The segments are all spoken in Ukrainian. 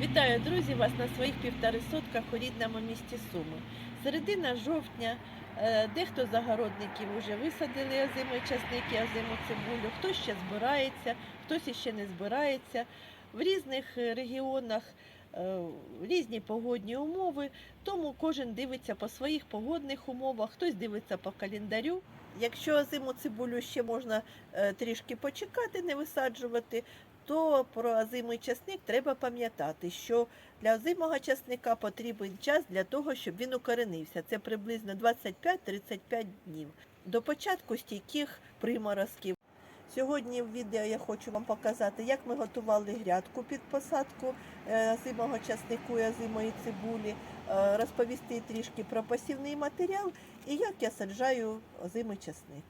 Вітаю, друзі, вас на своїх півтори сотках у рідному місті Суми. Середина жовтня, е, дехто загородників вже висадили озимий часник і озиму цибулю, хтось ще збирається, хтось іще не збирається. В різних е, регіонах е, різні погодні умови, тому кожен дивиться по своїх погодних умовах, хтось дивиться по календарю. Якщо озиму цибулю ще можна трішки почекати, не висаджувати, то про озимий часник треба пам'ятати, що для озимого часника потрібен час для того, щоб він укоренився. Це приблизно 25-35 днів. До початку стійких приморозків. Сьогодні в відео я хочу вам показати, як ми готували грядку під посадку е, озимого часнику і озимої цибулі, е, розповісти трішки про посівний матеріал і як я саджаю озимий часник.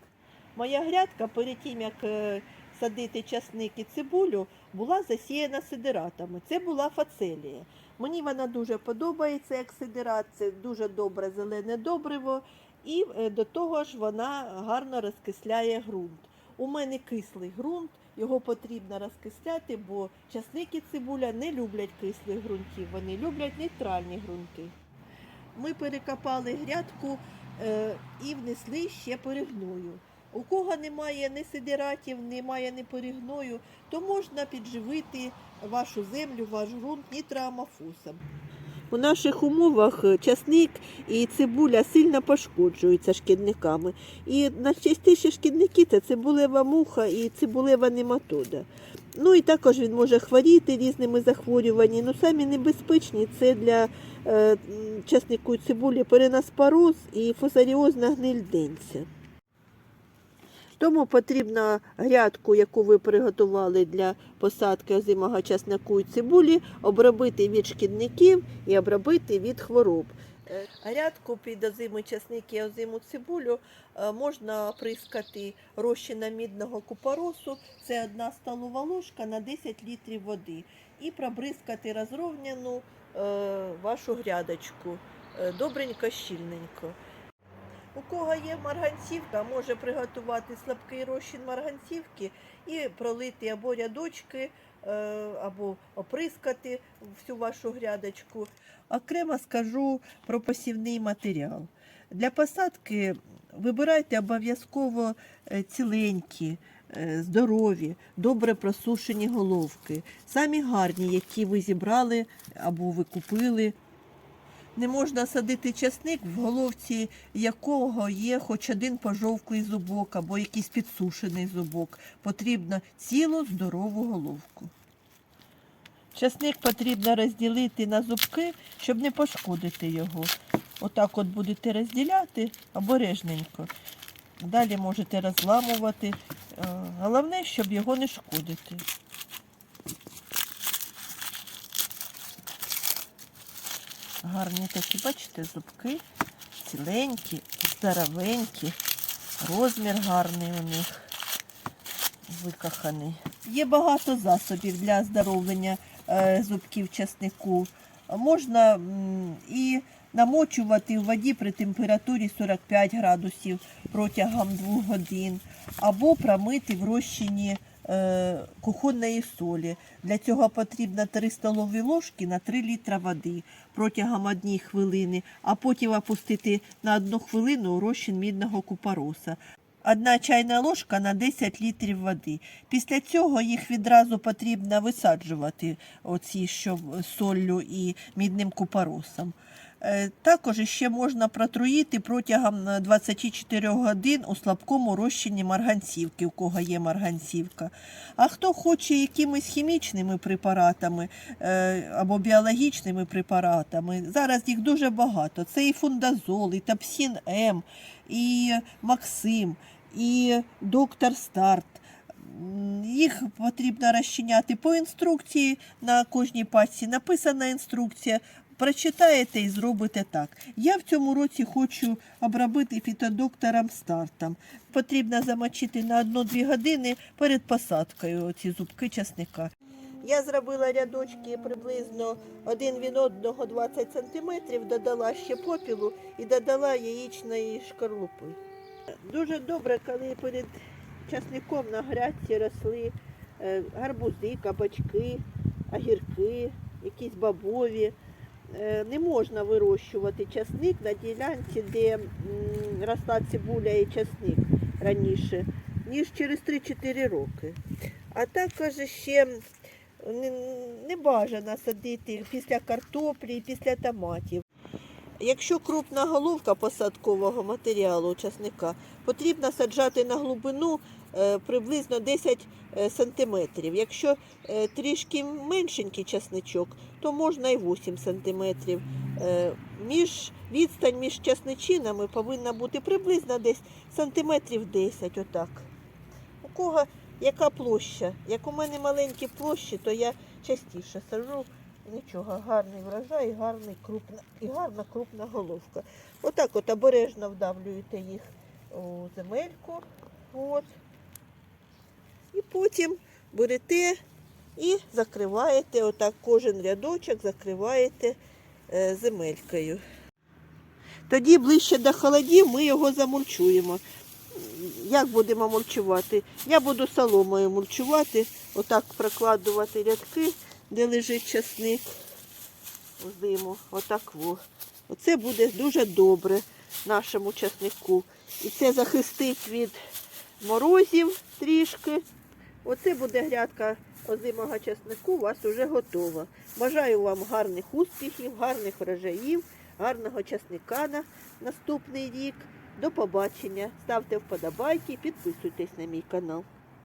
Моя грядка перед тим, як е, садити часник і цибулю, була засіяна сидиратами. Це була фацелія. Мені вона дуже подобається як сидират, це дуже добре зелене добриво, і е, до того ж вона гарно розкисляє ґрунт. У мене кислий ґрунт, його потрібно розкисляти, бо часник і цибуля не люблять кислих ґрунтів, вони люблять нейтральні ґрунти. Ми перекопали грядку е, і внесли ще перегною. У кого немає ні сидиратів, немає ні перегною, то можна підживити вашу землю, ваш ґрунт нітроамофосом. У наших умовах часник і цибуля сильно пошкоджуються шкідниками. І найчастіші шкідники це цибулева муха і цибулева нематода. Ну і також він може хворіти різними захворюваннями. Ну самі небезпечні це для е, часнику цибулі перенаспороз і фусаріозна гниль денця. Тому потрібно грядку, яку ви приготували для посадки озимого часнику і цибулі, обробити від шкідників і обробити від хвороб. Е, Грядку під озимий часник і озиму цибулю е, можна прискати розчином мідного купоросу, це одна столова ложка на 10 літрів води, і пробризкати розровняну е, вашу грядочку добренько, щільненько. У кого є марганцівка, може приготувати слабкий розчин марганцівки і пролити або рядочки, е, або оприскати всю вашу грядочку. Окремо скажу про посівний матеріал. Для посадки вибирайте обов'язково е, ціленькі, е, здорові, добре просушені головки, самі гарні, які ви зібрали або ви купили. Не можна садити часник, в головці якого є хоч один пожовклий зубок або якийсь підсушений зубок. Потрібно цілу здорову головку. Часник потрібно розділити на зубки, щоб не пошкодити його. Отак от будете розділяти обережненько. Далі можете розламувати. Е, Головне, щоб його не шкодити. Гарні такі, бачите, зубки, ціленькі, здоровенькі, розмір гарний у них, викоханий. Є багато засобів для оздоровлення е, зубків часнику. Можна і намочувати в воді при температурі 45 градусів протягом 2 годин, або промити в розчині кухонної солі. Для цього потрібно 3 столові ложки на 3 літра води протягом 1 хвилини, а потім опустити на 1 хвилину розчин мідного купороса. Одна чайна ложка на 10 літрів води. Після цього їх відразу потрібно висаджувати, оці, що соллю і мідним купоросом. Е, Також ще можна протруїти протягом е, 24 годин у слабкому розчині марганцівки, у кого є марганцівка. А хто хоче якимись хімічними препаратами е, або біологічними препаратами, зараз їх дуже багато. Це і фундазол, і тапсін М, і Максим, і доктор Старт. Їх потрібно розчиняти по інструкції на кожній пачці. Написана інструкція. Прочитаєте і зробите так. Я в цьому році хочу обробити фітодоктором стартом. Потрібно замочити на 1-2 години перед посадкою ці зубки часника. Я зробила рядочки приблизно один від одного 20 см, додала ще попілу і додала яєчної шкарлупи. Дуже добре, коли перед часником на грядці росли е, гарбузи, кабачки, огірки, якісь бабові. Е, Не можна вирощувати часник на ділянці, де росла цибуля і часник раніше, ніж через 3-4 роки. А також ще не, бажано садити після картоплі і після томатів. Якщо крупна головка посадкового матеріалу часника, потрібно саджати на глибину приблизно 10 е, сантиметрів. Якщо е, трішки меншенький часничок, то можна і 8 сантиметрів. Е, Між, відстань між часничинами повинна бути приблизно десь сантиметрів 10, отак. У кого яка площа? Як у мене маленькі площі, то я частіше сажу. Нічого, гарний врожай, гарний крупна, і гарна крупна головка. Отак от обережно вдавлюєте їх у земельку. От. І потім берете і закриваєте, отак кожен рядочок закриваєте е, земелькою. Тоді ближче до холодів ми його замульчуємо. Як будемо мульчувати? Я буду соломою мульчувати, отак прокладувати рядки, де лежить часник в зиму. Отак во. Оце буде дуже добре нашому часнику. І це захистить від морозів трішки. Оце буде грядка озимого чеснику, у вас вже готова. Бажаю вам гарних успіхів, гарних врожаїв, гарного чесника на наступний рік. До побачення. Ставте вподобайки, підписуйтесь на мій канал.